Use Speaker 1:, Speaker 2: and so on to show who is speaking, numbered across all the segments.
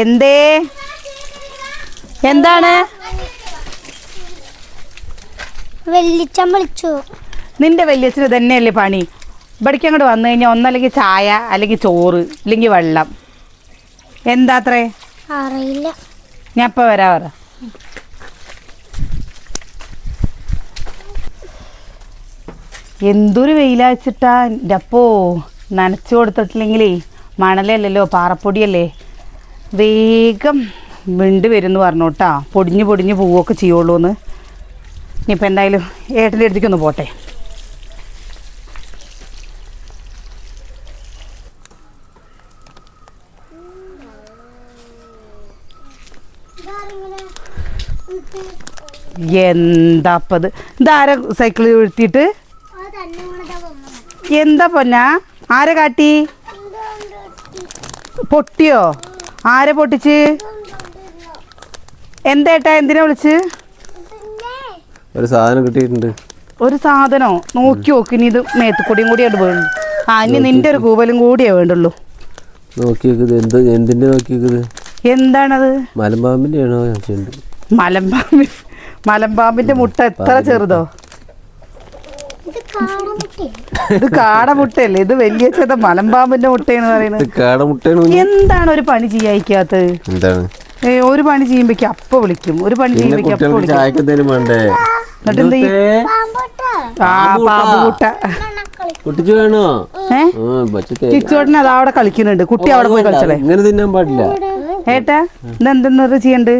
Speaker 1: എന്തേ? എന്താണ്?
Speaker 2: വെള്ളിച്ചം വിളിച്ചു.
Speaker 1: നിന്റെ വല്യച്ഛന് തന്നെയല്ലേ പണി? ഇവിടേക്ക് അങ്ങോട്ട് വന്നു കഴിഞ്ഞാൽ ഒന്നല്ലെങ്കിൽ ചായ അല്ലെങ്കിൽ ചോറ് അല്ലെങ്കിൽ വെള്ളം. എന്താത്രേ?
Speaker 2: അറിയില്ല.
Speaker 1: ഞാൻ ഇപ്പം വരാ പറ. എന്തൊരു വെയിലാച്ചിട്ടാ എന്റെ അപ്പോ. നനച്ചു കൊടുത്തിട്ടില്ലെങ്കിലേ മണലല്ലല്ലോ പാറപ്പൊടിയല്ലേ? വേഗം വിണ്ട് വരുമെന്ന് പറഞ്ഞു കേട്ടോ പൊടിഞ്ഞ് പൊടിഞ്ഞ് പോവുകയൊക്കെ ചെയ്യുള്ളൂ എന്ന് ഇനിയിപ്പോൾ എന്തായാലും ഏട്ടന്റെ അടുത്തേക്കൊന്ന് പോട്ടെ. എന്താപ്പത്? ഇതാരാ സൈക്കിൾ വീഴ്ത്തിയിട്ട്? എന്താ പൊന്നാ? ആരെ കാട്ടി? പൊട്ടിയോ? ആരെ പൊട്ടിച്ച്? എന്തേട്ടാ എന്തിനാ വിളിച്ച്?
Speaker 3: ഒരു സാധനം കിട്ടിയിട്ടുണ്ട്.
Speaker 1: ഒരു സാധനോ? നോക്കി നോക്ക് ഇനി ഇത് കൂടി അവിടെ വേണം ആ ഇനി നിന്റെ ഒരു കൂവലും കൂടിയേ വേണ്ടുള്ളൂ.
Speaker 3: നോക്കി വെക്കുന്നത് എന്ത് എന്തിന്റെ നോക്കി വെക്കുന്നത്
Speaker 1: എന്താണത്?
Speaker 3: മലമ്പാമ്പിന്റെ ആണോ
Speaker 1: മലമ്പാമ്പ് മലമ്പാമ്പിന്റെ മുട്ട എത്ര ചെറുതോ?
Speaker 2: ഇത് കാടമുട്ടി
Speaker 1: ഇത് കാടമുട്ടയല്ലേ? ഇത് വലിയ ചെറുത മലമ്പാമ്പിന്റെ മുട്ടയെന്ന് പറയുന്നത്.
Speaker 3: ഇത് കാടമുട്ടയാണ് കുഞ്ഞ്.
Speaker 1: എന്താണ് ഒരു പണി ചെയ്യാത്ത
Speaker 3: എന്താണ്?
Speaker 1: ഒരു പണി ചെയ്യുമ്പോഴേക്ക് അപ്പ വിളിക്കും. ഒരു പണി
Speaker 3: ചെയ്യുമ്പോ
Speaker 1: ചെയ്യുമ്പോഴേക്ക് അപ്പ വിളിക്കും. കിച്ചോട്ടൻ അത് അവിടെ കളിക്കുന്നുണ്ട്. കുട്ടി അവിടെ പോയി കളിച്ചല്ലേ
Speaker 3: ഇങ്ങനെ തിന്നാൻ പാടില്ല.
Speaker 1: ഏട്ടാ ഇതെന്തെന്നത് ചെയ്യണ്ട്?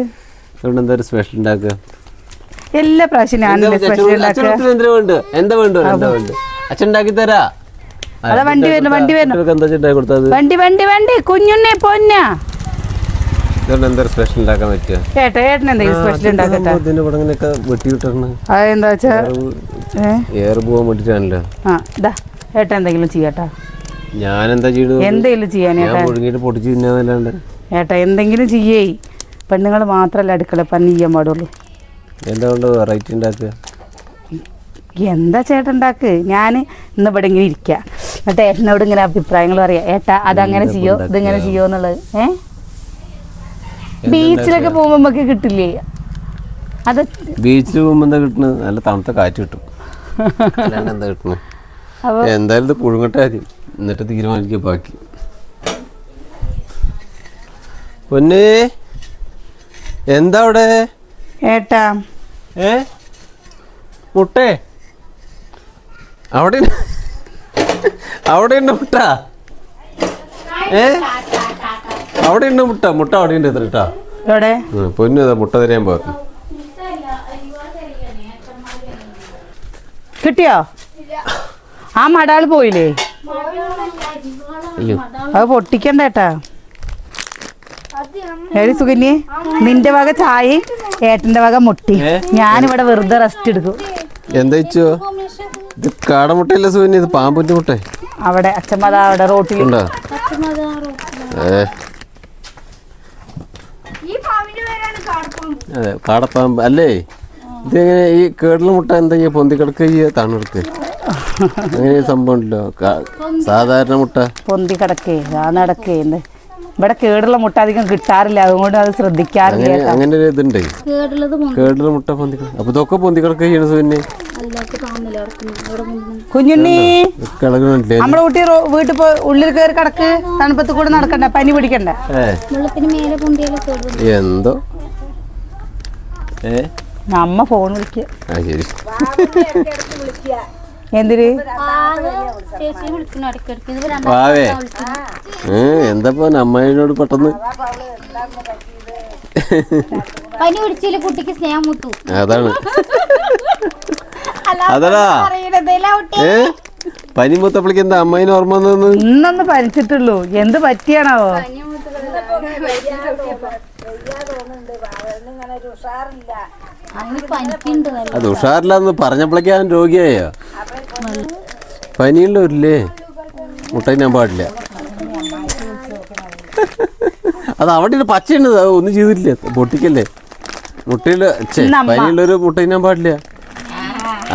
Speaker 3: അതുകൊണ്ട് എന്താ സ്പെഷ്യൽ ഉണ്ടാക്കുക?
Speaker 1: എല്ലാ പ്രാവശ്യം ഞാനല്ലേ സ്പെഷ്യൽ ഉണ്ടാക്കുക
Speaker 3: എന്താ വേണ്ട എന്താ വേണ്ട? അച്ഛൻ ഉണ്ടാക്കി തരാ.
Speaker 1: അതാ വണ്ടി വരുന്നു വണ്ടി വരുന്നു വണ്ടി വണ്ടി വണ്ടി. കുഞ്ഞുണ്ണെ പൊന്നാ.
Speaker 3: സ്പെഷ്യൽ ഉണ്ടാക്കാൻ പറ്റുക?
Speaker 1: ഏട്ടാ ഏട്ടൻ എന്തെങ്കിലും സ്പെഷ്യൽ ഉണ്ടാക്കട്ടെ?
Speaker 3: വെട്ടി വിട്ടണം
Speaker 1: അതെന്താ വെച്ചാ? ഏ?
Speaker 3: ഏറെ പോകാൻ വേണ്ടിട്ടാണല്ലോ.
Speaker 1: ആ ഇതാ. ഏട്ടാ എന്തെങ്കിലും ചെയ്യട്ടാ.
Speaker 3: ഞാൻ എന്താ ചെയ്യണത്?
Speaker 1: എന്തെങ്കിലും ചെയ്യാൻ
Speaker 3: ഞാൻ
Speaker 1: ഏട്ടാ
Speaker 3: മുഴുങ്ങിട്ട് പൊട്ടിച്ച് തിന്നാന്നല്ലാണ്ട്.
Speaker 1: ഏട്ടാ എന്തെങ്കിലും ചെയ്യേ. പെണ്ണുങ്ങൾ മാത്രമല്ല അടുക്കള പണി ചെയ്യാൻ പാടുള്ളൂ.
Speaker 3: എന്താ കൊണ്ട് വെറൈറ്റി ഉണ്ടാക്കുക?
Speaker 1: എന്താ ചേട്ടൻ ഉണ്ടാക്ക്? ഞാൻ ഇന്ന് ഇവിടെ ഇങ്ങനെ ഇരിക്കുക എന്നിട്ട് ഏട്ടനോട് ഇങ്ങനെ അഭിപ്രായങ്ങൾ പറയാം. ഏട്ടാ അതങ്ങനെ ചെയ്യോ? ഇതിങ്ങനെ ചെയ്യോ എന്നുള്ളത്? ഏ? ബീച്ചിലൊക്കെ പോകുമ്പോൾ നമുക്ക് കിട്ടില്ലേ? അത്
Speaker 3: ബീച്ചിൽ പോകുമ്പോൾ എന്താ കിട്ടുന്നത് നല്ല തണുത്ത കാറ്റ് കിട്ടും. എന്താ കിട്ടുന്നത് എന്തായാലും ഇത് പുഴുങ്ങട്ടെ ആദ്യം. എന്നിട്ട് തീരുമാനിക്കുക ബാക്കി. പൊന്നേ എന്താ അവിടെ?
Speaker 1: ഏട്ടാ
Speaker 3: ഏ? മുട്ടേ? അവിടെ അവിടെ ഉണ്ട് മുട്ട? ഏ? അവിടെ ഉണ്ട് മുട്ട? മുട്ട അവിടെ ഉണ്ട് എത്ര കേട്ടാ
Speaker 1: എവിടെ?
Speaker 3: പൊന്നു മുട്ട തരാൻ പോയിരുന്നു
Speaker 1: കിട്ടിയോ? ആ മടാൾ പോയില്ലേ?
Speaker 3: അയ്യോ.
Speaker 1: അത് പൊട്ടിക്കണ്ട ഏടി സുകന്യെ നിന്റെ വക ചായ ഏട്ടന്റെ വക മുട്ടി? ഞാനിവിടെ വെറുതെ റെസ്റ്റ് എടുക്കും.
Speaker 3: എന്താ ഇത് കാടമുട്ടയല്ല സുവിന് ഇത് പാമ്പിന്റെ മുട്ട.
Speaker 1: അവിടെ അച്ഛമ്മ അവിടെ റോട്ടിൽ
Speaker 3: ഉണ്ടോ? ഏ? അതെ കാടപ്പാമ്പ്. അല്ലേ? ഇതെങ്ങനെ ഈ കേടല മുട്ട എന്താ ചെയ്യുക പൊന്തി കിടക്കുക ചെയ്യുക അങ്ങനെ സംഭവം ഉണ്ടല്ലോ. സാധാരണ മുട്ട.
Speaker 1: പൊന്തി കിടക്കേ ആ നടക്കേ എന്ത് ഇവിടെ കേടുള്ള മുട്ട അധികം കിട്ടാറില്ല. അതുകൊണ്ട് അത് ശ്രദ്ധിക്കാറില്ല
Speaker 3: അങ്ങനെ ഒരു ഇതുണ്ട്. കേടുള്ള മുട്ട പൊന്തി കിടക്കുക അപ്പൊ ഇതൊക്കെ പൊന്തി
Speaker 2: ചെയ്യണത് പിന്നെ
Speaker 1: കുഞ്ഞുണ്ണി. നമ്മുടെ കുട്ടി വീട്ടിൽ പോയി ഉള്ളിൽ കയറി കിടക്ക്. തണുപ്പത്ത് കൂടെ നടക്കണ്ട. പനി പിടിക്കണ്ട.
Speaker 3: എന്തോ?
Speaker 1: നമ്മ ഫോൺ വിളിക്കുക
Speaker 2: ഇടയ്ക്കിടയ്ക്ക്
Speaker 3: വാവേ. ഏ എന്താ അമ്മായിനോട് പെട്ടെന്ന്?
Speaker 2: പനി പിടിച്ചില്ല കുട്ടിക്ക് സ്നേഹം മുത്തു
Speaker 3: അതാണ്. അതടാ. ഏ? പനി മുത്തപ്പളിക്ക് എന്താ അമ്മായിന് ഓർമ്മ വന്നു
Speaker 1: ഇന്നൊന്ന് പനിച്ചിട്ടുള്ളൂ. എന്ത് പറ്റിയാണാവോ?
Speaker 3: അത് ഉഷാറില്ലാന്ന് പറഞ്ഞപ്പോഴേക്കാൻ അവൻ രോഗിയായോ? പനിയുള്ളവരില്ലേ? മുട്ട ഞാൻ പാടില്ല. അത് അവിടെ പച്ചയുണ്ട് ഒന്നും ചെയ്തിട്ടില്ല. പൊട്ടിക്കല്ലേ. മുട്ടയിൽ. പനിയുള്ളൊരു മുട്ട ഞാൻ പാടില്ല.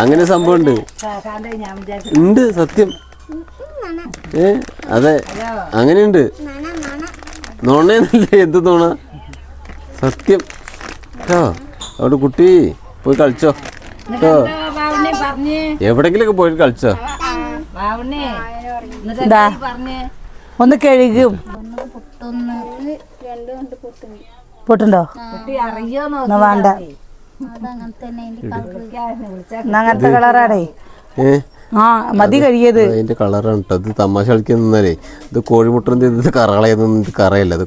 Speaker 3: അങ്ങനെ സംഭവം ഉണ്ട് ഉണ്ട് സത്യം. ഏ അതെ. അങ്ങനെയുണ്ട്. നോണേന്നല്ലേ എന്ത് നോണ? സത്യം. കേട്ടോ അവിടെ കുട്ടി പോയി കളിച്ചോ. കേട്ടോ എവിടെങ്കിലൊക്കെ പോയിട്ട് കളിച്ചോ?
Speaker 1: ഇതാ ഒന്ന് കഴുകും. പൊട്ടുണ്ടോ? വേണ്ട. അങ്ങനത്തെ കളറാടേ ആ മതി കഴിയത്
Speaker 3: അതിന്റെ കളറാണ് കേട്ടോ ഇത് തമാശ കളിക്കുന്നേ ഇത് കോഴിമുട്ടന്റെ ഇത് കറകളയൊന്നും ഇത് കറയല്ല. ഇത്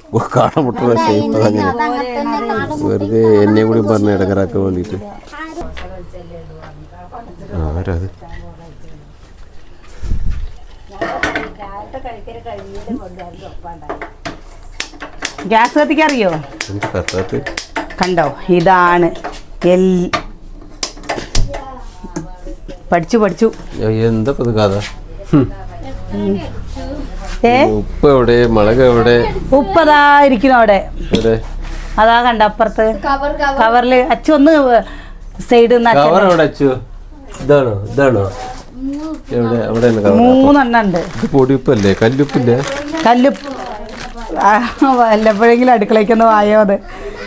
Speaker 3: ഷേപ്പ്
Speaker 2: കാണും
Speaker 3: വെറുതെ എന്നെ കൂടി പറഞ്ഞ് ഇടങ്ങറാക്കാൻ വേണ്ടിയിട്ട് ആരത്
Speaker 1: ഗ്യാസ് കത്തിക്കറിയോ? കണ്ടോ ഇതാണ് എൽ പഠിച്ചു പഠിച്ചു.
Speaker 3: എന്താ കഥ? ഉപ്പ് എവിടെ? മുളക് എവിടെ?
Speaker 1: ഉപ്പതാ ഇരിക്കുന്നു അവിടെ. അതാ കണ്ട അപ്പുറത്ത് കവറിൽ അച്ഛൻ ഒന്ന് സൈഡ് നിന്ന് അച്ഛൻ
Speaker 3: കവർ എവിടെ അച്ചു? ഇതാണോ? ഇതാണോ? എവിടെ?
Speaker 1: മൂന്നെണ്ണം ഉണ്ട്.
Speaker 3: പൊടിയുപ്പല്ലേ? കല്ലുപ്പില്ലേ?
Speaker 1: കല്ലുപ്പ്. വല്ലപ്പോഴെങ്കിലും അടുക്കളയ്ക്കൊന്ന് വായോ അത്.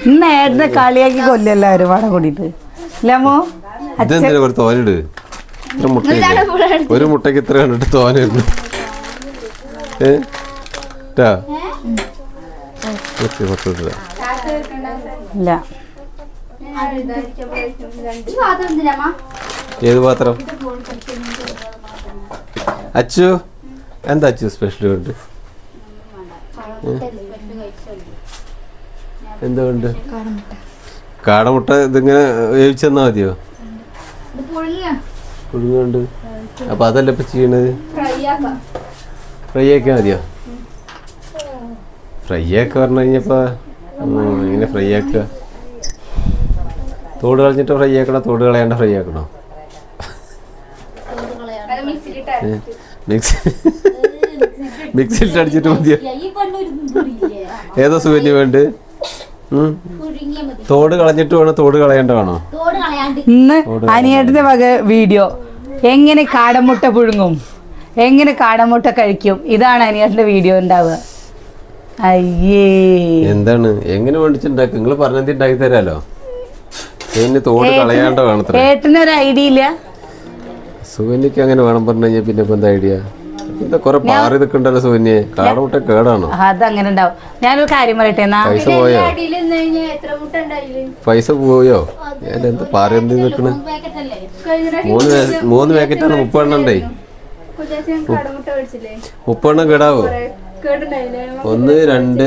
Speaker 1: ഇന്ന് ഏട്ടനെ കളിയാക്കി കൊല്ലെല്ലാവരും വാട കൂടിയിട്ട്.
Speaker 3: ഇല്ലമോ ഒരു തോനിട്? ഇത്ര മുട്ടയില്ലേ? ഒരു മുട്ടയ്ക്ക് ഇത്ര കണ്ടിട്ട് തോനുണ്ട് ഏ.
Speaker 1: ഇല്ല.
Speaker 3: ഏത് പാത്രം? അച്ചു എന്താ അച്ചു സ്പെഷ്യൽ ഉണ്ട്? എന്തുകൊണ്ട് കാടമുട്ട ഇതിങ്ങനെ വേവിച്ചെന്നാ മതിയോ? പുഴുങ്ങുണ്ട് അപ്പൊ അതല്ല ഇപ്പൊ ചെയ്യണത്?
Speaker 2: ഫ്രൈ ആക്കാം
Speaker 3: ഫ്രൈ ആക്കിയാൽ മതിയോ? ഫ്രൈ ആക്ക പറഞ്ഞു കഴിഞ്ഞപ്പോ ഇങ്ങനെ ഫ്രൈ ആക്കുക തോട് കളഞ്ഞിട്ട് ഫ്രൈ ആക്കണോ തോട് കളയാണ്ട് ഫ്രൈ ആക്കണോ ഏ, മിക്സി മിക്സിയിൽ അടിച്ചിട്ട് മതിയോ? ഏതോ സുകന്യ വേണ്ട? തോട് കളഞ്ഞിട്ട് വേണോ? തോട് കളയേണ്ട വേണോ?
Speaker 1: ഇന്ന് അനിയേട്ടന്റെ വക വീഡിയോ. എങ്ങനെ കാടമുട്ട പുഴുങ്ങും? എങ്ങനെ കാടമുട്ട കഴിക്കും? ഇതാണ് അനിയേട്ടന്റെ വീഡിയോ ഉണ്ടാവുക. അയ്യേ.
Speaker 3: എന്താണ്? എങ്ങനെ വേണ്ടിച്ചുണ്ടാക്കും? നിങ്ങൾ പറഞ്ഞത് ഉണ്ടാക്കി തരാലോ. തോട് കളയാണ്ട വേണത്ര.
Speaker 1: ഏട്ടനൊരു ഐഡിയ ഇല്ല?
Speaker 3: സുകന്യക്ക് അങ്ങനെ വേണം പറഞ്ഞു കഴിഞ്ഞാൽ പിന്നെ ഇപ്പൊ എന്താ ഐഡിയ എന്താ കൊറേ പാറി നിൽക്കണ്ടല്ലോ സുകന്യെ കാടമുട്ട കേടാണോ?
Speaker 1: അതങ്ങനെ ഉണ്ടാവും. ഞാനൊരു കാര്യം പറയട്ടെ
Speaker 3: പൈസ പോയോ? പൈസ പോയോ? ഞാൻ എന്ത് പാറി എന്ത് നിൽക്കണ്
Speaker 2: പാക്കറ്റ് അല്ലേ?
Speaker 3: മൂന്ന് മൂന്ന് പാക്കറ്റാണ് മുപ്പെണ്ണം കേടാവോ? ഒന്ന് രണ്ട്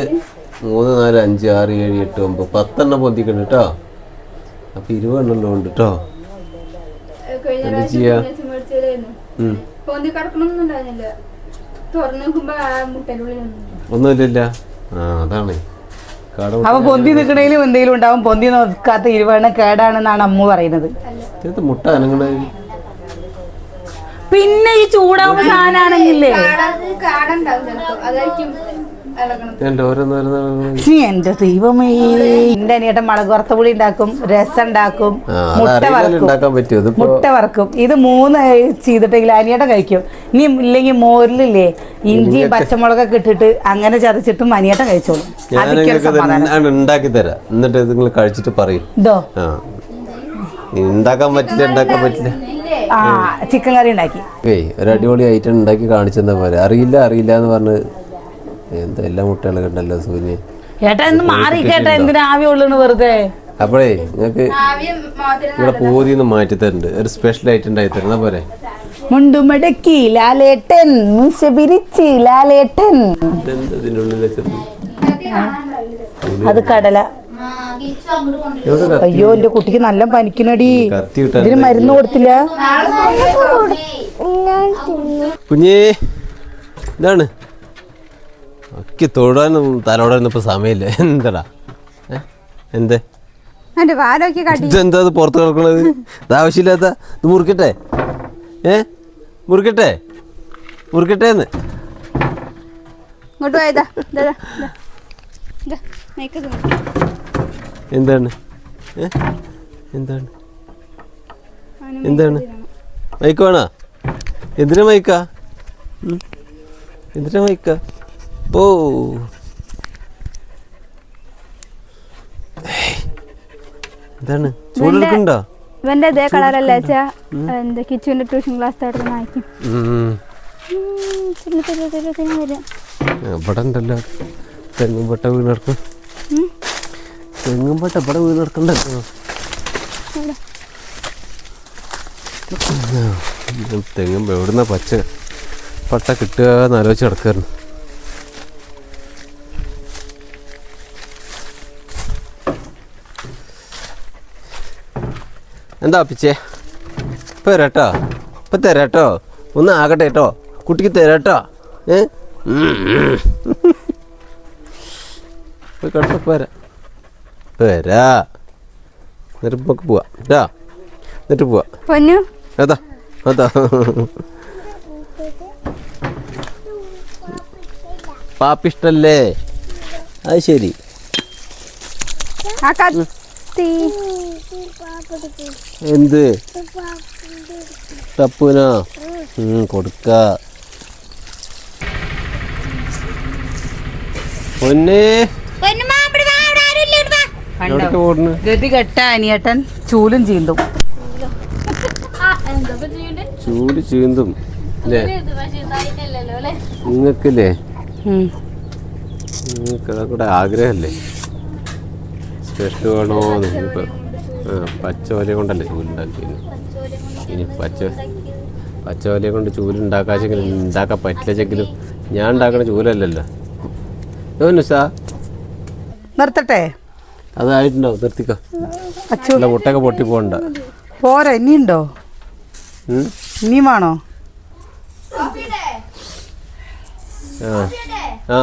Speaker 3: മൂന്ന് നാല് അഞ്ച് ആറ് ഏഴ് എട്ട് ഒമ്പത് പത്തെണ്ണം പൊന്തിക്കണ്ട് കേട്ടോ അപ്പൊ ഇരുപതെണ്ണം ഉണ്ട് കേട്ടോ എന്താ ചെയ്യാ?
Speaker 2: മേടിച്ചതായിരുന്നു
Speaker 3: ഉം.
Speaker 2: പൊന്തി കിടക്കണമൊന്നും ഉണ്ടായിരുന്നില്ല. തുറന്നു നോക്കുമ്പോ ആ
Speaker 3: ഒന്നുമില്ല ആ അതാണ്.
Speaker 1: അപ്പൊ പൊന്തി നിൽക്കണേലും എന്തെങ്കിലും ഉണ്ടാവും. പൊന്തി നോക്കാത്ത ഇരുവണ്ണ കേടാണെന്നാണ് അമ്മ പറയുന്നത്.
Speaker 3: മുട്ട അനങ്ങണ
Speaker 1: പിന്നെ ഈ ചൂടാവുമ്പോ സാധനമാണെങ്കിലേ?
Speaker 2: കാടുണ്ടാവും അതായിരിക്കും.
Speaker 3: ഓരോന്നോരോന്ന്
Speaker 1: എന്റെ ദൈവമേ. എന്റെ അനിയേട്ടൻ മുളക് വറുത്ത പുളി ഉണ്ടാക്കും രസം ഉണ്ടാക്കും മുട്ട വറക്കും.
Speaker 3: ഉണ്ടാക്കാൻ പറ്റും ഇതിപ്പോ
Speaker 1: മുട്ട വറക്കും. ഇത് മൂന്ന് ചെയ്തിട്ടെങ്കിൽ അനിയേട്ടൻ കഴിക്കും. ഇനി ഇല്ലെങ്കിൽ മോരിലില്ലേ ഇഞ്ചി പച്ചമുളകൊക്കെ ഇട്ടിട്ട് അങ്ങനെ ചതച്ചിട്ടും അനിയേട്ടൻ കഴിച്ചോളും.
Speaker 3: ഉണ്ടാക്കി തരാം. എന്നിട്ട് നിങ്ങൾ കഴിച്ചിട്ട് പറയും. ഉണ്ടാക്കാൻ പറ്റില്ല ഉണ്ടാക്കാൻ പറ്റില്ല.
Speaker 1: ആ ചിക്കൻ കറി ഉണ്ടാക്കി.
Speaker 3: ഒരു അടിപൊളി ഐറ്റം ഉണ്ടാക്കി കാണിച്ചെന്നാ പോലെ അറിയില്ല അറിയില്ല എന്ന് പറഞ്ഞ് എന്താ എല്ലാ മുട്ടകളൊക്കെ ഉണ്ടല്ലോ സൂര്യ.
Speaker 1: ഏട്ടാ ഇന്ന് മാറി കേട്ടാ എന്തിനാ ആവി ഉള്ളു വെറുതെ?
Speaker 3: അപ്പോഴേ
Speaker 2: മാത്രം
Speaker 3: ഇവിടെ പൂതിന്ന് മാറ്റി തരുന്നുണ്ട് ഒരു സ്പെഷ്യൽ ഐറ്റം ഉണ്ടായി തരുന്ന പോലെ
Speaker 1: മുണ്ടുമടക്കി ലാലേട്ടൻ മീശ പിരിച്ച് ലാലേട്ടൻ. അത് കടല. അയ്യോ എന്റെ കുട്ടിക്ക് നല്ല പനിക്കണടി. ഇതിന് മരുന്ന് കൊടുത്തില്ല?
Speaker 3: കുഞ്ഞേ ഇതാണ്. ഒക്കെ തൊടാനും തലോടാനും ഇപ്പൊ സമയമില്ല. എന്താടാ? എന്തേ?
Speaker 2: എന്റെ വാലൊക്കെ
Speaker 3: ഇതെന്താ ഇത് പുറത്ത് കിടക്കണത്? ഇത് ആവശ്യമില്ലാത്ത ഇത് മുറിക്കട്ടെ. ഏ? മുറിക്കട്ടെ? മുറിക്കട്ടെ എന്ന്
Speaker 2: ഇങ്ങോട്ട് പോയതാ. മേക്ക്.
Speaker 3: എന്താണ്? ഏ? എന്താണ്? എന്താണ്? മൈക്ക് വേണോ? എന്തിനാ മൈക്കാ എന്തിനാ വയ്ക്ക ഏയ്. എന്താണ്? ചൂടെടുക്കണ്ടോ
Speaker 2: ഇവന്റെ അതേ കളറല്ലേ വെച്ചാ എന്താ കിച്ചുവിന്റെ ട്യൂഷൻ ക്ലാസ് തേടുന്ന വായിക്കും.
Speaker 3: ഇവിടെ ഉണ്ടല്ലോ. തെങ്ങും പട്ട വീണർക്കും തെങ്ങും പട്ട ഇവിടെ വീണർക്കണ്ടല്ലോ തെങ്ങും എവിടുന്ന പച്ച പട്ട കിട്ടുക എന്ന് ആലോചിച്ച് കിടക്കായിരുന്നു എന്താ പിച്ചേ? ഇപ്പൊ തരാട്ടോ ഇപ്പൊ തരാട്ടോ? ഒന്ന് ആകട്ടെ കേട്ടോ. കുട്ടിക്ക് തരാട്ടോ. ഏ? കേട്ടോ പോരാ പോരാ എന്നിട്ട് നമുക്ക് പോവാ. കേട്ടോ? എന്നിട്ട് പോവാ.
Speaker 2: പൊന്നു.
Speaker 3: അതാ അതാ. പാപ്പിഷ്ടല്ലേ അത് ശരി.
Speaker 2: ആ കത്തി.
Speaker 3: എന്ത്? ടപ്പുനോ? കൊടുക്ക. പൊന്നേ.
Speaker 1: കെട്ട അനിയേട്ടൻ ചൂലും ചീന്തും
Speaker 3: ചൂട് ചീന്തും അല്ലേ? നിങ്ങൾക്കില്ലേ?
Speaker 1: ഉം.
Speaker 3: നിങ്ങൾക്ക് കൂടെ ആഗ്രഹമല്ലേ? സ്പെഷ്യൽ വേണോ ആ പച്ച ഓല കൊണ്ടല്ലേ ചൂലുണ്ടാക്കിയത്? ഇനി പച്ച പച്ച ഓല കൊണ്ട് ചൂലുണ്ടാക്കാച്ചെങ്കിലും ഉണ്ടാക്കാൻ പറ്റില്ലെങ്കിലും ഞാൻ ഉണ്ടാക്കുന്ന ചൂലല്ലല്ലോ.
Speaker 1: നിർത്തട്ടെ?
Speaker 3: അതായിട്ടുണ്ടോ? നിർത്തിക്കോ. അല്ല മുട്ടൊക്കെ പൊട്ടി പോകണ്ട.
Speaker 1: പോരാ ഇനിയുണ്ടോ? ഇനിയും വേണോ?
Speaker 3: ആ.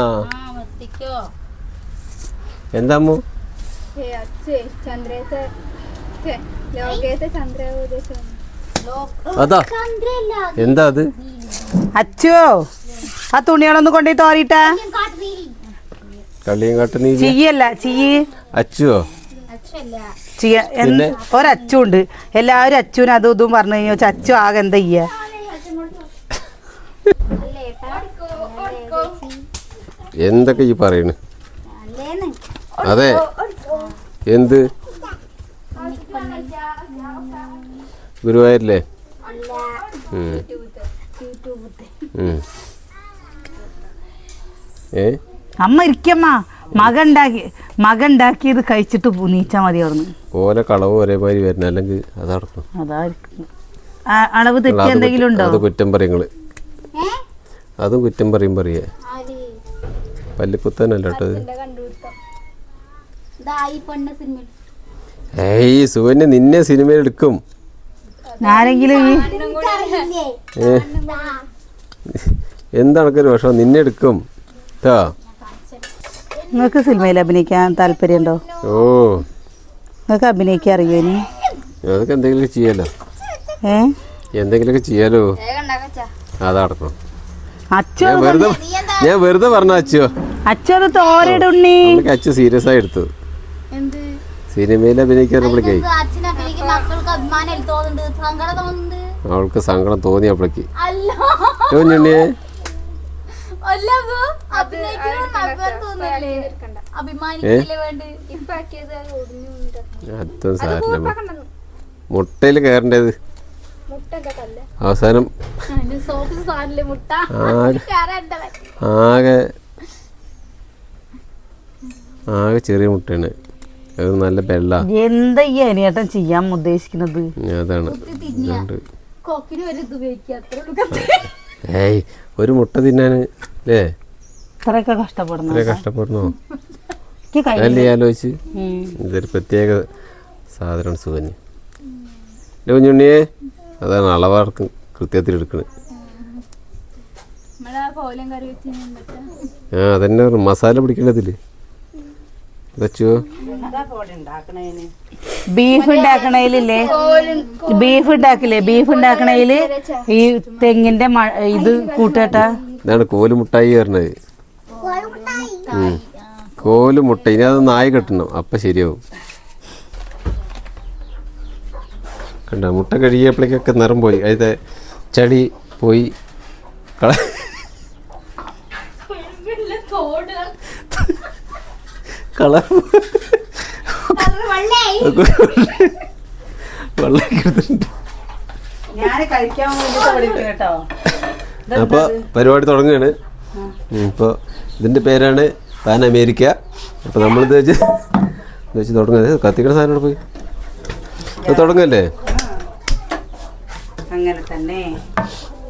Speaker 2: എന്താ അമ്മു? ചന്ദ്രോദേശം
Speaker 3: അതാ. എന്താ അത്?
Speaker 1: അച്ചോ ആ തുണികളൊന്ന് കൊണ്ടുപോയി തോറിയിട്ടാ
Speaker 3: കളിയും കാട്ട് നീ
Speaker 1: ചീയല്ല
Speaker 3: അച്ചുവോ?
Speaker 1: ഒരച്ചുണ്ട് എല്ലാവരും അച്ചുവിന് അതും ഇതും പറഞ്ഞു കഴിഞ്ഞാൽ അച്ചു ആകെ എന്താ ചെയ്യ?
Speaker 3: എന്തൊക്കെ ഈ പറയണ്? അതെ. എന്ത്? ഗുരുവായൂരില്ലേ
Speaker 1: അമ്മ ഇരിക്കമ്മ. മകൻ ഉണ്ടാക്കി മകൻ ഉണ്ടാക്കിയത് കഴിച്ചിട്ട് നീച്ചാ മതി അവിടുന്ന്.
Speaker 3: ഓരോ കളവ് ഒരേമാതിരി വരുന്ന അല്ലെങ്കിൽ അതടക്കും.
Speaker 1: അളവ് തെറ്റി എന്തെങ്കിലും ഉണ്ടോ?
Speaker 3: അത് കുറ്റം പറയും അതും കുറ്റം പറയും പറയേ. പല്ലിക്കുത്തനല്ലോട്ടത്. ഏയ് സുവന്യ നിന്നെ സിനിമയിൽ എടുക്കും.
Speaker 1: ആരെങ്കിലും ഈ
Speaker 3: ഏ. എന്താണൊക്കെ വിഷം നിന്നെ എടുക്കും. കേട്ടോ
Speaker 1: നിങ്ങൾക്ക് സിനിമയിൽ അഭിനയിക്കാൻ താല്പര്യമുണ്ടോ?
Speaker 3: ഓ.
Speaker 1: നിങ്ങൾക്ക് അഭിനയിക്കാൻ അറിയോ ഇനി?
Speaker 3: അതൊക്കെ എന്തെങ്കിലും ചെയ്യാലോ
Speaker 1: ഏ?
Speaker 3: എന്തെങ്കിലുമൊക്കെ ചെയ്യാലോ? അതടക്കണം
Speaker 1: അച്ചു
Speaker 3: ഞാൻ വെറുതെ ഞാൻ വെറുതെ പറഞ്ഞ അച്ചോ
Speaker 1: അച്ചു അത് തോരടുണ്ണി
Speaker 3: അച്ഛൻ സീരിയസ് ആയി എടുത്തു സിനിമയിൽ അഭിനയിക്കാൻ
Speaker 4: തോന്നുന്നുണ്ട്.
Speaker 3: അവൾക്ക് സങ്കടം
Speaker 2: തോന്നി അപ്പോഴേക്ക് ഒടിഞ്ഞു
Speaker 3: അതും മുട്ടയിൽ കയറേണ്ടത്. അവസാനം ആകെ ആകെ ചെറിയ മുട്ടയാണ്. നല്ല ബെള്ള
Speaker 1: എന്താ ഈ അനിയേട്ടൻ ചെയ്യാൻ ഉദ്ദേശിക്കുന്നത്?
Speaker 3: അതാണ്. ഏയ് ഒരു മുട്ട തിന്നാന് അല്ലേ
Speaker 1: ഇത്രയൊക്കെ കഷ്ടപ്പെടുന്നു?
Speaker 3: ഇത്ര കഷ്ടപ്പെടണോ
Speaker 1: എനിക്ക് കൈ
Speaker 3: അതല്ലേ ആലോചിച്ച്. ഇതൊരു പ്രത്യേക സാധനമാണ് സുകന്യ കുഞ്ഞുണ്ണിയെ? അതാണ് അളവാർക്ക് കൃത്യത്തിൽ എടുക്കണത് ആ അതന്നെ. മസാല പിടിക്കണതിൽ. ഇതച്ചോ
Speaker 1: ബീഫ് ഉണ്ടാക്കണേലില്ലേ? ബീഫ് ഉണ്ടാക്കില്ലേ? ബീഫ് ഉണ്ടാക്കണേൽ ഈ തെങ്ങിന്റെ ഇത് കൂട്ടേട്ടാ?
Speaker 3: ഇതാണ് കോൽ മുട്ടായി പറഞ്ഞത്. കോൽ മുട്ട ഇനി അത് നായ കെട്ടണം. അപ്പൊ ശരിയാവും. കണ്ട? മുട്ട കഴുകിയപ്പോഴേക്കൊക്കെ നിറം പോയി. അതിന്റെ ചളി പോയി. കള കളർ. വെള്ളം എടുത്തിട്ടുണ്ട്
Speaker 1: കഴിക്കാൻ വേണ്ടിട്ട് പഠിക്കും കേട്ടോ.
Speaker 3: അപ്പോൾ പരിപാടി തുടങ്ങുകയാണ്. ഇപ്പോൾ ഇതിന്റെ പേരാണ് പാൻ അമേരിക്ക. അപ്പോൾ നമ്മളിത് വെച്ച് ഇത് വെച്ച് തുടങ്ങുന്നത് കത്തിക്കണ സാധനം ഇവിടെ പോയി. അത് തുടങ്ങല്ലേ?
Speaker 1: അങ്ങനെ തന്നെ.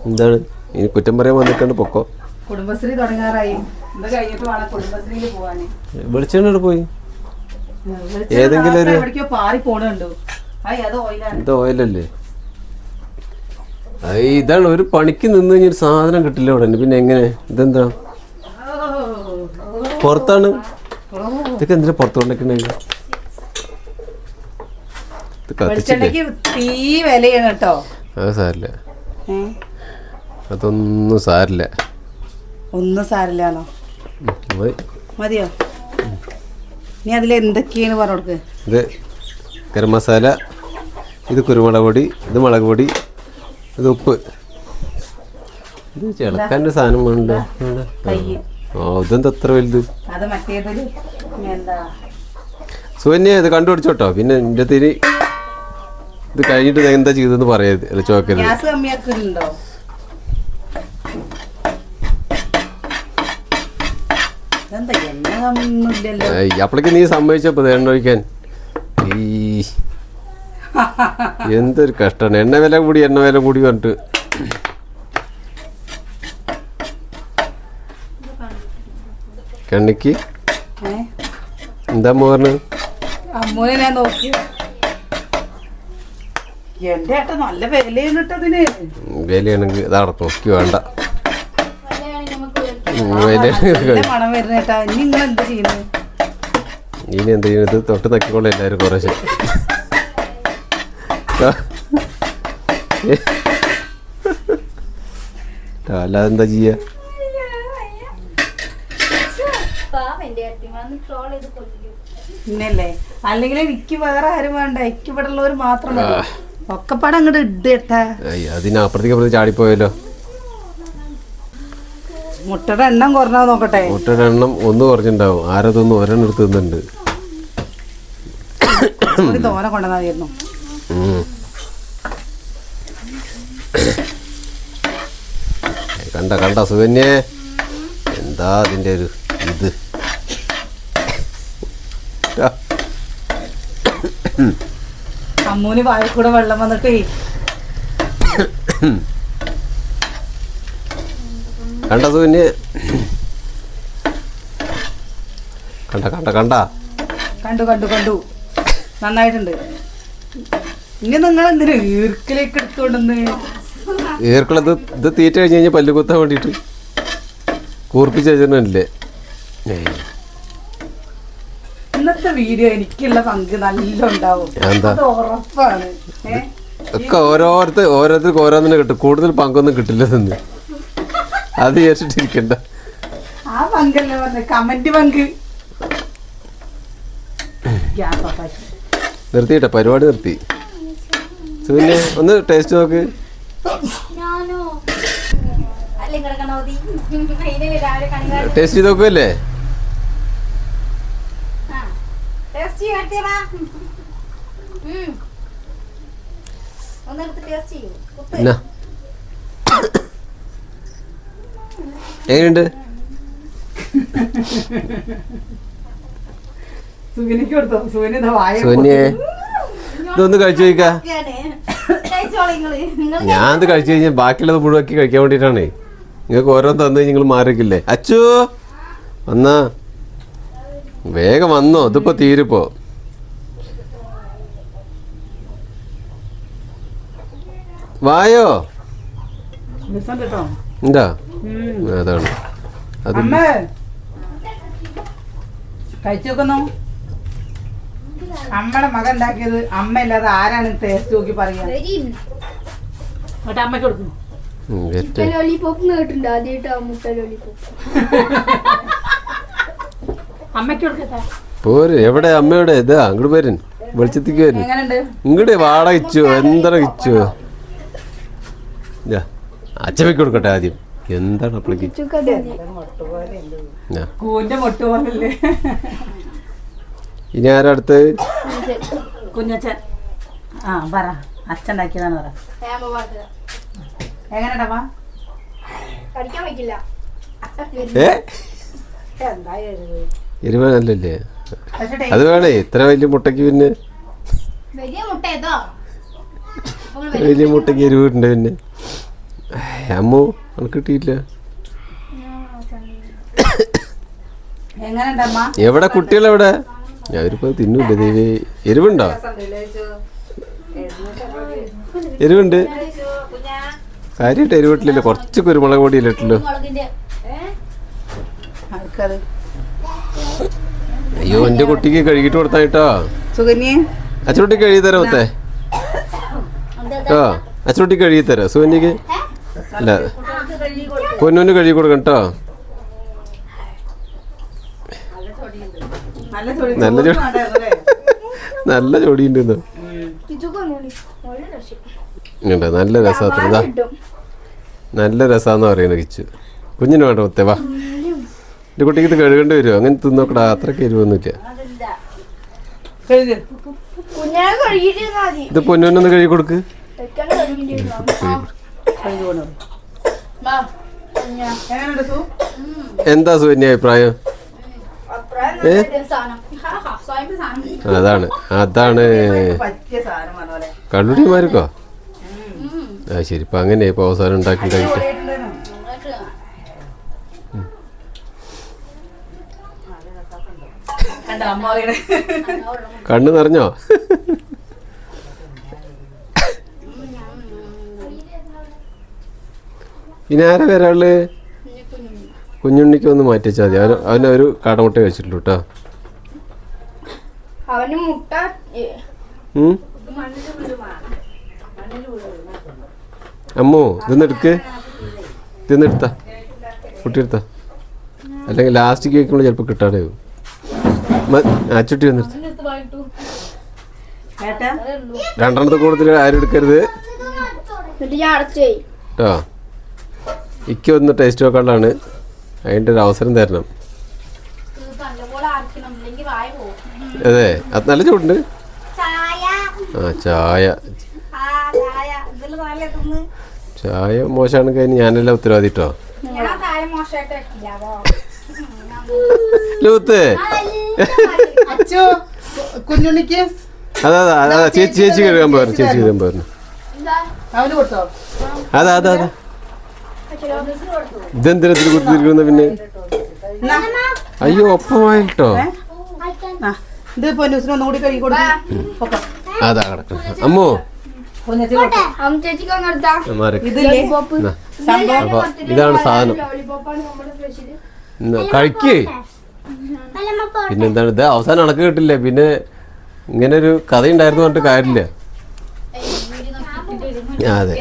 Speaker 3: എന്താണ്? ഇനി കുറ്റം പറയാൻ വന്നിട്ടുണ്ട് പൊക്കോ.
Speaker 1: കുടുംബശ്രീ തുടങ്ങാറായി.
Speaker 3: വെളിച്ചെണ്ണ പോയി ഏതെങ്കിലും ഒരു- ഇത് ഓയിലല്ലേ ഇതാണ് ഒരു പണിക്ക് നിന്ന് കഴിഞ്ഞ ഒരു സാധനം കിട്ടില്ല ഇവിടെ. പിന്നെ എങ്ങനെ? ഇതെന്താ? പുറത്താണ്. ഇതൊക്കെ എന്തിനാ പുറത്ത്
Speaker 1: കേട്ടോ.
Speaker 3: അത് സാരില്ല. അതൊന്നും സാരില്ല.
Speaker 1: ഒന്നും സാരില്ലാന്നോ?
Speaker 3: മതി.
Speaker 1: മതിയോ? നീ അതിൽ എന്തൊക്കെയാണ് പറഞ്ഞു കൊടുക്ക്?
Speaker 3: ഇത് ഗരം മസാല ഇത് കുരുമുളക് പൊടി ഇത് മുളക് പൊടി ഇത് ഉപ്പ്. ഇത് ചിളക്കാന്റെ സാധനം വേണ്ടോ. ആ ഇതെന്താ അത്ര വലുത്? സുകന്യ ഇത് കണ്ടുപിടിച്ചോട്ടോ. പിന്നെ എന്റെ തിരി ഇത് കഴിഞ്ഞിട്ട് എന്താ ചെയ്തെന്ന് പറയരുത് അല്ല ചോക്കരുത് അപ്പോഴേക്ക് നീ സമ്മതിച്ചപ്പോ ഇത് ഈ എന്തൊരു കഷ്ടമാണ് എണ്ണ വില കൂടി എണ്ണ വില കൂടി പറഞ്ഞിട്ട്. കണ്ണിക്ക്? എന്താ പറഞ്ഞു
Speaker 1: അമ്മൂനെ ഞാൻ നോക്കി. എന്റെ ഏട്ട നല്ല വിലയാണ്
Speaker 3: വിലയാണെങ്കിൽ അതടക്കം നോക്കി വേണ്ട
Speaker 2: വെള്ളയാണെങ്കിൽ നമുക്ക് ഉയർത്താം.
Speaker 3: ഉം, വില
Speaker 1: നല്ല മണം വരുന്നേട്ടാ. ഇനി നിങ്ങൾ എന്ത് ചെയ്യുന്നത്
Speaker 3: ഇനി എന്ത് ചെയ്യുന്നത് തൊട്ട് നക്കിക്കോളൂ എല്ലാവരും കുറച്ച് അല്ലാതെ എന്താ ചെയ്യ?
Speaker 1: പിന്നല്ലേ? അല്ലെങ്കിൽ എനിക്ക് വേറെ ആരും വേണ്ട. എനിക്ക് ഇവിടെ ഉള്ളവർ മാത്രം മതി. ഒക്കെ പടം അങ്ങോട്ട് ഇട്ട്
Speaker 3: അതിനപ്പുറത്തേക്ക് ചാടിപ്പോയല്ലോ.
Speaker 1: മുട്ടയുടെ എണ്ണം കുറഞ്ഞാ നോക്കട്ടെ.
Speaker 3: മുട്ടയുടെ എണ്ണം ഒന്ന് കുറഞ്ഞിട്ടുണ്ടാവും ആരതൊന്നും ഒരെണ്ണം എടുത്ത് തിന്നുണ്ട്.
Speaker 1: ഒരു തോന കൊണ്ടുവന്നായിരുന്നു.
Speaker 3: കണ്ട കണ്ട സുകന്യേ. എന്താ അതിന്റെ ഒരു ഇത്.
Speaker 1: അമ്മൂന് വായിൽ കൂടെ വെള്ളം വന്നിട്ടേ.
Speaker 3: കണ്ട സൂന്യ കണ്ട കണ്ട കണ്ട.
Speaker 1: കണ്ടു കണ്ടു കണ്ടു. നന്നായിട്ടുണ്ട്. ഇനി നിങ്ങൾ എന്തിനു ഈർക്കിലേക്ക് എടുത്തോണ്ടെന്ന്
Speaker 3: ഈർക്കിളത് ഇത് തീറ്റ കഴിഞ്ഞ് കഴിഞ്ഞാൽ പല്ല് കുത്താൻ വേണ്ടിയിട്ട് കൂർപ്പിച്ച് വെച്ചിട്ടുണ്ടല്ലേ
Speaker 1: ഇന്നത്തെ വീഡിയോ എനിക്കുള്ള പങ്ക് നല്ല ഉണ്ടാവും ഉറപ്പാണ്?
Speaker 3: ഒക്കെ ഓരോരുത്തർ ഓരോരുത്തർക്ക് ഓരോന്നിനെ കിട്ടും. കൂടുതൽ പങ്കൊന്നും കിട്ടില്ല നിന്ന് അത് വിചാരിച്ചിട്ടിരിക്കണ്ട.
Speaker 1: ആ പങ്കല്ലേ പറഞ്ഞ? കമന്റ് പങ്ക്.
Speaker 3: നിർത്തിയിട്ട പരിപാടി നിർത്തി. സൂര്യ ഒന്ന് ടേസ്റ്റ് നോക്ക്. ടേസ്റ്റ് ചെയ്ത് നോക്കുമല്ലേ
Speaker 2: ടേസ്റ്റ് ചെയ്യൂ
Speaker 3: എങ്ങനെയുണ്ട്? സുനിയെ ഇതൊന്ന് കഴിച്ചു നോക്കാം ഞാൻ ഇത് കഴിച്ചു. കഴിഞ്ഞാൽ ബാക്കിയുള്ളത് മുഴുവക്കി കഴിക്കാൻ വേണ്ടിയിട്ടാണേ. നിങ്ങൾക്ക് ഓരോന്ന് തന്നു നിങ്ങൾ മാറിക്കില്ലേ അച്ചു വന്നാ. വേഗം വന്നോ ഇതിപ്പോ തീരിപ്പോ. വായോ. എന്താ? അതാണ്. അത്
Speaker 1: അമ്മ. കഴിച്ചു നോക്കുന്നു അമ്മയുടെ മകൻ ഉണ്ടാക്കിയത് അമ്മ ഇല്ലാതെ ആരാണ് ടേസ്റ്റ് നോക്കി പറയാ. അമ്മയ്ക്ക് കൊടുക്കുന്നു.
Speaker 2: മുട്ട
Speaker 3: ഏറ്റവും
Speaker 2: ലോലിപോപ്പ് കേട്ടിട്ടുണ്ട് ആദ്യമായിട്ടാ മുട്ട ലോലിപോപ്പ്
Speaker 1: അമ്മയ്ക്ക് കൊടുക്കട്ടെ.
Speaker 3: പോര് എവിടെ? അമ്മയുടെ ഇതാ അങ്ങോട്ട് വരും വെളിച്ചത്തേക്ക് വരും ഇങ്ങോട്ട് വാടക ഇച്ചു കിച്ചു അച്ചമ്മയ്ക്ക് കൊടുക്കട്ടെ ആദ്യം. എന്താണ്
Speaker 1: പോലല്ലേ?
Speaker 3: ഇനി ആരടുത്ത് അടുത്ത്?
Speaker 1: കുഞ്ഞച്ചൻ. ആ പറ. അച്ഛൻ ഉണ്ടാക്കിയതാണ് പറ
Speaker 2: കടിക്കാൻ പറ്റില്ല
Speaker 3: എരിവ് നല്ലല്ലേ? അത് വേണേ. ഇത്ര വലിയ മുട്ടയ്ക്ക് പിന്നെ.
Speaker 4: വലിയ മുട്ട
Speaker 3: വലിയ മുട്ടയ്ക്ക് എരിവ് ഉണ്ട് പിന്നെ. അമ്മു നമുക്ക് കിട്ടിയില്ല. എവിടെ കുട്ടികളെവിടെ? അവരിപ്പോ തിന്നൂല ദൈവേ. എരിവുണ്ടോ? എരിവുണ്ട്. കാര്യമായിട്ട് എരിവിട്ടില്ലല്ലോ. കുറച്ച് കുരുമുളക് പൊടി
Speaker 1: ഇല്ലല്ലോ
Speaker 3: അയ്യോ എന്റെ കുട്ടിക്ക് കഴുകിട്ട് കൊടുത്താ
Speaker 1: കേട്ടോ.
Speaker 3: അച്ചുട്ടി കഴുകി തരാം ഒത്തേ കേട്ടോ അച്ചുട്ടി കഴുകി തരാം സുവന്യക്ക് അല്ല. പൊന്നൂന് കഴുകി കൊടുക്കണം കേട്ടോ
Speaker 1: നല്ല ജോഡി
Speaker 3: നല്ല ജോഡി.
Speaker 1: വേണ്ടായിരുന്നല്ലേ?
Speaker 3: നല്ല
Speaker 2: രസം
Speaker 3: ഉണ്ട്. നല്ല രസാത്ര നല്ല രസാന്ന് പറയുന്നത് കിച്ചു. കുഞ്ഞിന് വേണ്ട ഒത്തേ വാ. എന്റെ കുട്ടിക്ക് ഇത് കഴുകേണ്ടി വരുമോ അങ്ങനെ തിന്നോക്കടാ അത്രയ്ക്ക് എരിവൊന്നുമില്ല. ഇത് പൊന്നൂനൊന്ന് കഴുകി കൊടുക്ക്. എന്താ സുവന്യ അഭിപ്രായം? ഏ?
Speaker 4: സാധനം. ഹാ, ഹാ, സ്വയം സാധനം.
Speaker 3: അതാണ് അതാണ്. കള്ളുടിമാർക്കോ ആ ശരി ഇപ്പൊ അങ്ങനെ ഇപ്പൊ അവസാനം ഉണ്ടാക്കി കഴിക്കാം. കണ്ണ് നിറഞ്ഞോ? ഇനി ആരാ വരാൾ കുഞ്ഞുണ്ണിക്ക് ഒന്ന് മാറ്റി വെച്ചാൽ മതി. അവന് അവനൊരു കാടമുട്ട വെച്ചിട്ടുള്ളൂ കേട്ടോ.
Speaker 2: അവന് മുട്ട?
Speaker 3: അമ്മോ തിന്നെടുക്ക് എടുക്ക്. കുട്ടിയെടുത്ത എടുത്താ. കുട്ടി എടുത്താ. അല്ലെങ്കിൽ ലാസ്റ്റ് കേൾക്കുമ്പോൾ ചിലപ്പോൾ കിട്ടാതെ ആച്ചുട്ടി
Speaker 1: തന്നെടുത്ത
Speaker 3: രണ്ടെണ്ണത്തെ കൂടുതൽ ആരും എടുക്കരുത്.
Speaker 2: ആ
Speaker 3: കേട്ടോ ഇക്ക് ഒന്ന് ടേസ്റ്റ് നോക്കാനുള്ളതാണ്. അതിന്റെ ഒരു അവസരം തരണം. അതെ അത് നല്ല ചൂടുണ്ട്.
Speaker 4: ചായ
Speaker 3: ആ ചായ.
Speaker 4: ചായ മോശമാണ് കഴിഞ്ഞ്
Speaker 3: ചായ മോശമാണെങ്കിൽ അതിന് ഞാനല്ല ഉത്തരവാദി കേട്ടോ
Speaker 4: ഞാൻ ചായ മോശമായിട്ട് വെക്കില്ലാവോ
Speaker 3: ലൂത്ത്.
Speaker 1: അച്ചു കുഞ്ഞുണ്ണിക്ക്
Speaker 3: അതാ അതാ ചേച്ചി ചേച്ചി കഴുകാൻ പോയിരുന്നു ചേച്ചി കഴുകാൻ പോയിരുന്നു അതാ അതാ അതാ. ഇതെന്തിനാ ഇതിൽ പിന്നെ? അയ്യോ ഒപ്പമായിട്ടോ?
Speaker 1: ആ, ഇത് പൊന്നൂസിന് ഒന്നുകൂടി കഴുകി കൊടുക്കും. പൊക്കോ.
Speaker 3: അതാ കിടക്കണം അമ്മോ. ഇതാണ് സാധനം. കഴിക്കേ. പിന്നെന്താണ്? ഇത് അവസാനം അണക്ക് കിട്ടില്ലേ? പിന്നെ ഇങ്ങനെ ഒരു കഥ ഉണ്ടായിരുന്നു പറഞ്ഞിട്ട് കാര്യമില്ല ആ, അതെ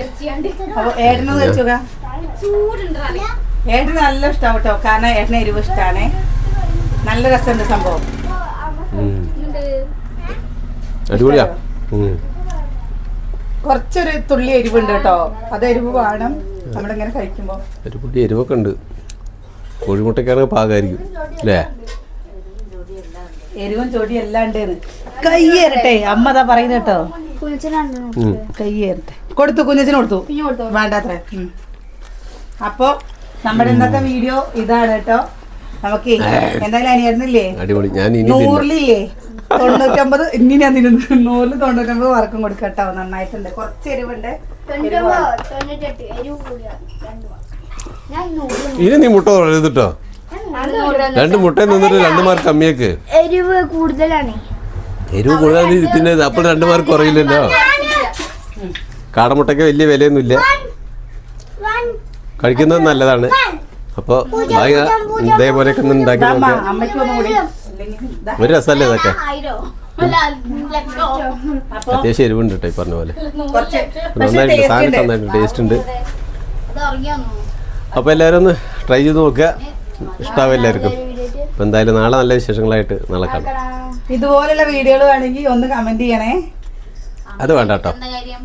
Speaker 1: ഏട്ടന് നല്ല ഇഷ്ടമാവും കേട്ടോ കാരണം ഏട്ടന് എരിവ് ഇഷ്ടമാണ് നല്ല രസമുണ്ട് സംഭവം.
Speaker 3: അടിപൊളിയാ.
Speaker 1: കുറച്ചൊരു തുള്ളി എരിവുണ്ട് കേട്ടോ അത് എരിവ് വേണം. നമ്മളിങ്ങനെ കഴിക്കുമ്പോ.
Speaker 3: ഒരു എരിവൊക്കെ ഉണ്ട്. കോഴിമുട്ടയ്ക്കാണെങ്കിൽ പാകമായിരിക്കും അല്ലേ?
Speaker 1: എരിവും ചൊടിയും എല്ലാം ഉണ്ട് കയ്യേറട്ടെ അമ്മ അതാ പറയുന്നത് കേട്ടോ. കയ്യേറട്ടെ കൊടുത്തു കുഞ്ഞച്ചിന് കൊടുത്തോ. വേണ്ടാത്ര. അപ്പോ നമ്മുടെ ഇന്നത്തെ വീഡിയോ ഇതാണ് കേട്ടോ. നമുക്ക് എന്തായാലും അനിയായിരുന്നില്ലേ
Speaker 3: അടിപൊളി. ഞാൻ.
Speaker 1: നൂറിലില്ലേ? തൊണ്ണൂറ്റമ്പത് ഇനി ഞാൻ തിരുന്നു നൂറിൽ തൊണ്ണൂറ്റമ്പത് വർക്കും കൊടുക്കട്ടോ. നന്നായിട്ടുണ്ട്. കുറച്ച് എരിവുണ്ട്.
Speaker 3: ഇനി നീ മുട്ട തുടരുത് കേട്ടോ രണ്ട് മുട്ട നിന്നിട്ട് രണ്ട് മാർക്ക് കമ്മിയേക്ക്.
Speaker 2: എരിവ് കൂടുതലാണ്.
Speaker 3: എരിവ് കൂടുതലാണ് പിന്നെ അപ്പോൾ രണ്ട് മാർക്ക് കുറയില്ലല്ലോ. കാടമുട്ടയ്ക്ക് വലിയ വിലയൊന്നുമില്ല. കഴിക്കുന്നത് നല്ലതാണ്. അപ്പോൾ ഇതേപോലെ ഒന്ന് ഉണ്ടാക്കി. ഒരു രസമല്ലേ ഇതൊക്കെ?
Speaker 1: അപ്പൊ
Speaker 3: അത്യാവശ്യം എരിവുണ്ട് കേട്ടോ ഈ പറഞ്ഞ പോലെ.
Speaker 1: കുറച്ച് പക്ഷെ
Speaker 3: നന്നായിട്ട്
Speaker 1: ടേസ്റ്റ്
Speaker 3: സാധനം ടേസ്റ്റ് ഉണ്ട്. അപ്പോൾ എല്ലാവരും ഒന്ന് ട്രൈ ചെയ്ത് നോക്കുക. ഇഷ്ടാവും എല്ലാവർക്കും. അപ്പോൾ എന്തായാലും നാളെ നല്ല വിശേഷങ്ങളായിട്ട് നാളെ കാണാം.
Speaker 1: ഇതുപോലുള്ള വീഡിയോകൾ വേണമെങ്കിൽ ഒന്ന് കമന്റ് ചെയ്യണേ.
Speaker 3: അത് വേണ്ട കേട്ടോ.
Speaker 4: എന്താ കാര്യം?